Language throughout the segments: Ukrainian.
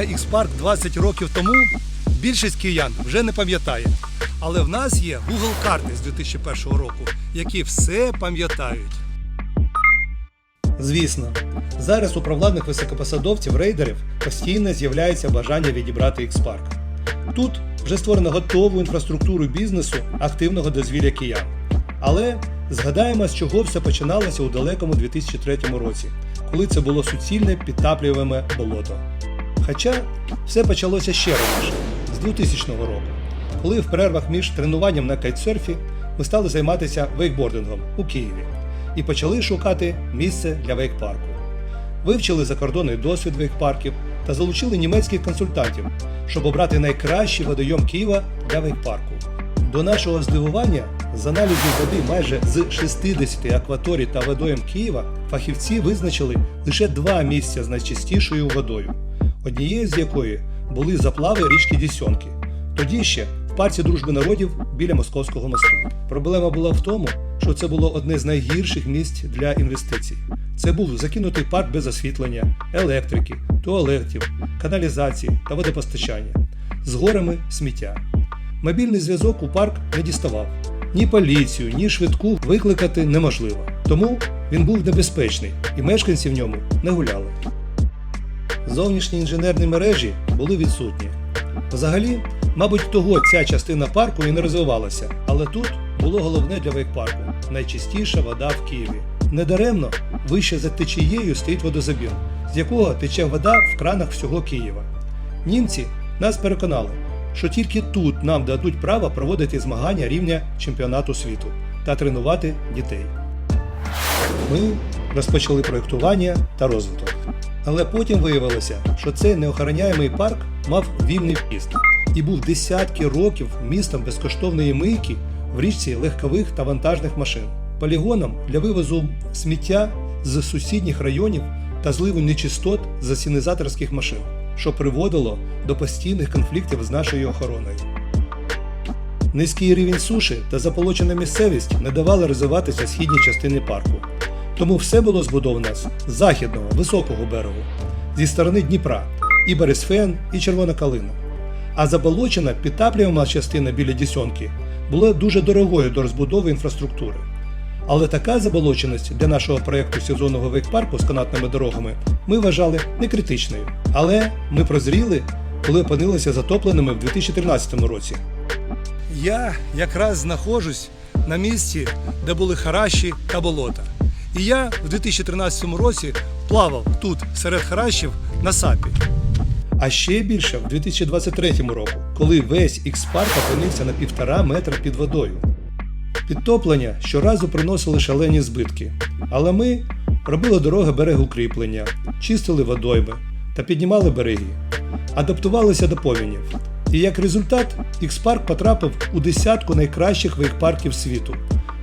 X-Park 20 років тому, більшість киян вже не пам'ятає. Але в нас є Google карти з 2001 року, які все пам'ятають. Звісно, зараз у провладних високопосадовців рейдерів постійно з'являється бажання відібрати X-Park. Тут вже створено готову інфраструктуру бізнесу активного дозвілля киян. Але згадаємо, з чого все починалося у далекому 2003 році, коли це було суцільне підтаплюване болото. Хоча все почалося ще раніше, з 2000 року, коли в перервах між тренуванням на кайтсерфі ми стали займатися вейкбордингом у Києві і почали шукати місце для вейкпарку. Вивчили закордонний досвід вейкпарків та залучили німецьких консультантів, щоб обрати найкращий водойом Києва для вейкпарку. До нашого здивування, з аналізу води майже з 60 акваторій та водойм Києва фахівці визначили лише два місця з найчистішою водою, однією з якої були заплави річки Дісьонки. Тоді ще в парці дружби народів біля Московського мосту. Проблема була в тому, що це було одне з найгірших місць для інвестицій. Це був закинутий парк без освітлення, електрики, туалетів, каналізації та водопостачання, з горами сміття. Мобільний зв'язок у парк не діставав. Ні поліцію, ні швидку викликати неможливо. Тому він був небезпечний і мешканці в ньому не гуляли. Зовнішні інженерні мережі були відсутні. Взагалі, мабуть, того ця частина парку і не розвивалася, але тут було головне для вейкпарку найчистіша вода в Києві. Недаремно вище за течією стоїть водозабір, з якого тече вода в кранах всього Києва. Німці нас переконали, що тільки тут нам дадуть право проводити змагання рівня чемпіонату світу та тренувати дітей. Ми розпочали проєктування та розвиток. Але потім виявилося, що цей неохороняємий парк мав вільний в'їзд і був десятки років містом безкоштовної мийки в річці легкових та вантажних машин, полігоном для вивозу сміття з сусідніх районів та зливу нечистот з асінізаторських машин, що приводило до постійних конфліктів з нашою охороною. Низький рівень суші та заполочена місцевість не давали розвиватися східній частини парку. Тому все було збудовано з західного, високого берегу, зі сторони Дніпра, і Бересфен, і Червона Калина. А заболочена підтаплювана частина біля Дісьонки була дуже дорогою до розбудови інфраструктури. Але така заболоченість для нашого проєкту сезонного вейкпарку з канатними дорогами ми вважали не критичною. Але ми прозріли, коли опинилися затопленими в 2013 році. Я якраз знаходжусь на місці, де були хараші та болота. І я в 2013 році плавав тут серед харашів на сапі. А ще більше в 2023 року, коли весь X-парк опинився на півтора метра під водою. Підтоплення щоразу приносили шалені збитки, але ми робили дороги берегоукріплення, чистили водойми та піднімали береги, адаптувалися до повінів. І як результат, X-парк потрапив у десятку найкращих вейкпарків світу,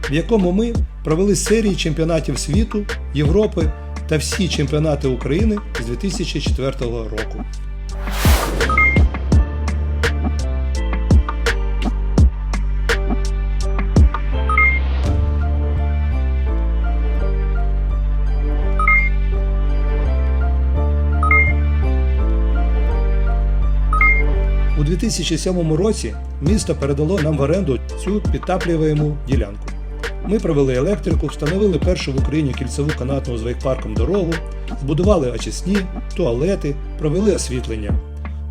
в якому ми провели серії чемпіонатів світу, Європи та всі чемпіонати України з 2004 року. У 2007 році місто передало нам в оренду цю підтаплюємо ділянку. Ми провели електрику, встановили першу в Україні кільцеву канатну з вейкпарком дорогу, збудували очисні, туалети, провели освітлення.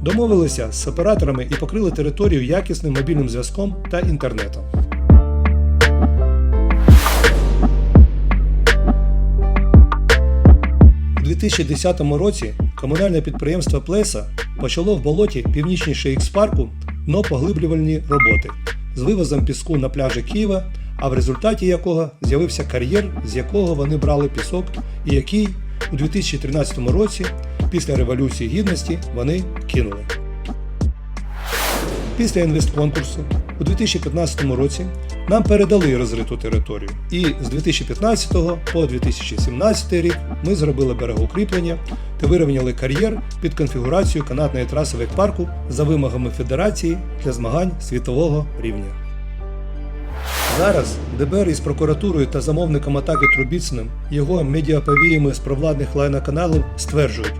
Домовилися з операторами і покрили територію якісним мобільним зв'язком та інтернетом. У 2010 році комунальне підприємство Плеса почало в болоті північніше Ікс-парку дно-поглиблювальні роботи з вивозом піску на пляжі Києва, а в результаті якого з'явився кар'єр, з якого вони брали пісок, і який у 2013 році, після Революції Гідності, вони кинули. Після інвестконкурсу у 2015 році нам передали розриту територію. І з 2015 по 2017 рік ми зробили берегоукріплення та вирівняли кар'єр під конфігурацію канатної траси вейкпарку за вимогами Федерації для змагань світового рівня. Зараз ДБР із прокуратурою та замовником атаки Трубіциним, його медіаповіями з провладних лайна-каналів стверджують,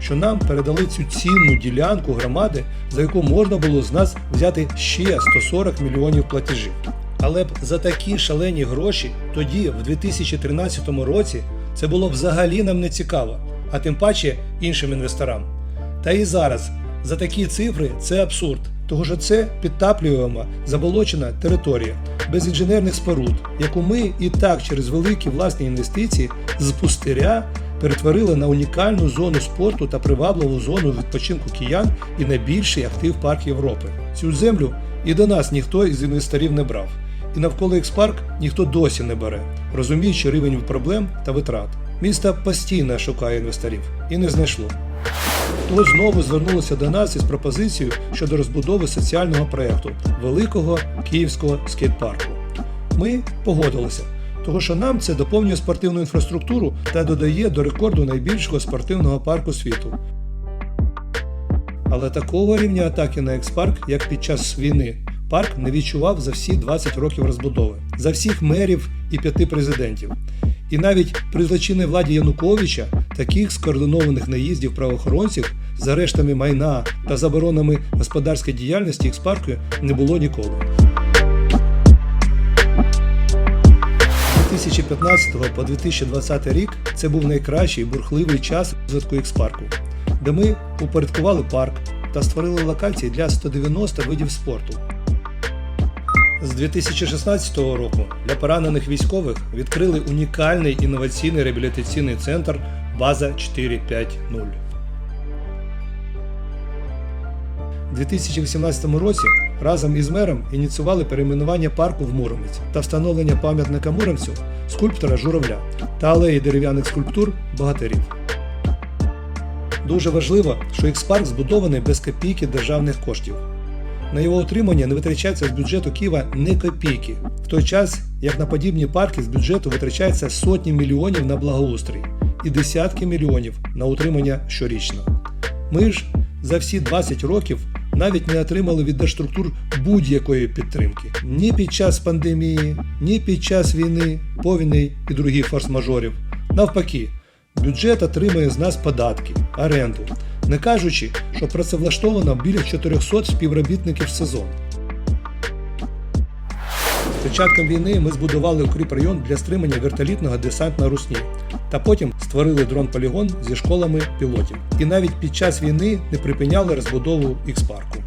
що нам передали цю цінну ділянку громади, за яку можна було з нас взяти ще 140 мільйонів платежів. Але б за такі шалені гроші тоді, в 2013 році, це було взагалі нам не цікаво, а тим паче іншим інвесторам. Та і зараз за такі цифри це абсурд, того що це підтаплюємо заболочена територія без інженерних споруд, яку ми і так через великі власні інвестиції з пустиря перетворили на унікальну зону спорту та привабливу зону відпочинку киян і найбільший актив парк Європи. Цю землю і до нас ніхто із інвесторів не брав. І навколо експарк ніхто досі не бере, розуміючи рівень проблем та витрат. Місто постійно шукає інвесторів і не знайшло. То знову звернулося до нас із пропозицією щодо розбудови соціального проєкту великого київського скейт-парку. Ми погодилися, того що нам це доповнює спортивну інфраструктуру та додає до рекорду найбільшого спортивного парку світу. Але такого рівня атаки на експарк, як під час війни, парк не відчував за всі 20 років розбудови, за всіх мерів і п'яти президентів. І навіть при злочинній владі Януковича таких скоординованих наїздів правоохоронців з арештами майна та заборонами господарської діяльності експарку не було ніколи. 2015 по 2020 рік це був найкращий бурхливий час розвитку експарку, де ми упорядкували парк та створили локації для 190 видів спорту. З 2016 року для поранених військових відкрили унікальний інноваційний реабілітаційний центр База 450. У 2018 році разом із мером ініціювали перейменування парку в Муромець та встановлення пам'ятника муромцю скульптора журавля та алеї дерев'яних скульптур богатирів. Дуже важливо, що експарк збудований без копійки державних коштів. На його утримання не витрачається з бюджету Києва не копійки, в той час як на подібні парки з бюджету витрачається сотні мільйонів на благоустрій і десятки мільйонів на утримання щорічно. Ми ж за всі 20 років навіть не отримали від держструктур будь-якої підтримки ні під час пандемії, ні під час війни, повіней і других форс-мажорів. Навпаки, бюджет отримує з нас податки, оренду, не кажучи, що працевлаштовано біля 400 співробітників в сезон. Початком війни ми збудували укріпрайон для стримання вертолітного десант на Русні, та потім створили дрон-полігон зі школами пілотів. І навіть під час війни не припиняли розбудову Ікс-парку.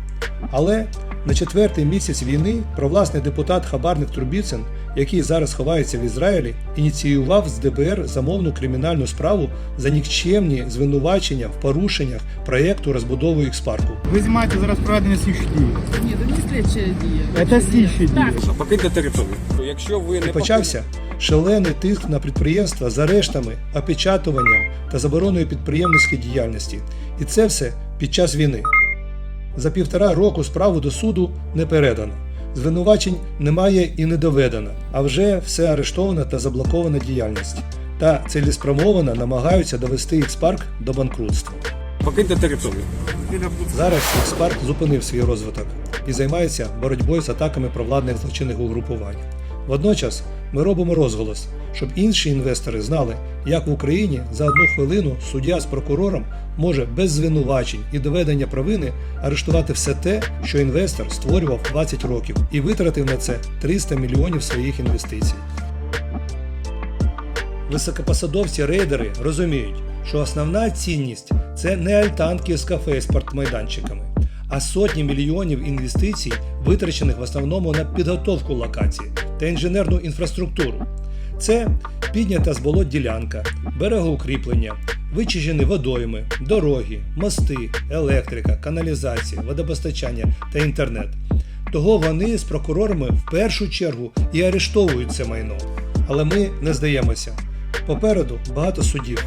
Але на четвертий місяць війни провласний депутат Хабарник Турбіцин, який зараз ховається в Ізраїлі, ініціював з ДБР замовну кримінальну справу за нікчемні звинувачення в порушеннях проєкту розбудови Ікс-парку. Ви знімаєте зараз проведення слідчих дій. Ні, це не слідча дія. Це слідчі дії. Так. Покиньте територію. Якщо ви не почався шалений тиск на підприємства з арештами, опечатуванням та забороною підприємницької діяльності. І це все під час війни. За півтора року справу до суду не передано. Звинувачень немає і не доведено, а вже все арештована та заблокована діяльність. Та цілеспрямовано намагаються довести Ікспарк до банкрутства. покиньте територію. Зараз Ікспарк зупинив свій розвиток і займається боротьбою з атаками провладних злочинних угрупувань. Водночас ми робимо розголос, щоб інші інвестори знали, як в Україні за одну хвилину суддя з прокурором може без звинувачень і доведення провини арештувати все те, що інвестор створював 20 років і витратив на це 300 мільйонів своїх інвестицій. Високопосадовці рейдери розуміють, що основна цінність це не альтанки з кафе з спортмайданчиками, а сотні мільйонів інвестицій, витрачених в основному на підготовку локації та інженерну інфраструктуру. Це піднята з болот ділянка, берегоукріплення, вичищені водойми, дороги, мости, електрика, каналізація, водопостачання та інтернет. Того вони з прокурорами в першу чергу і арештовують це майно. Але ми не здаємося. Попереду багато судів.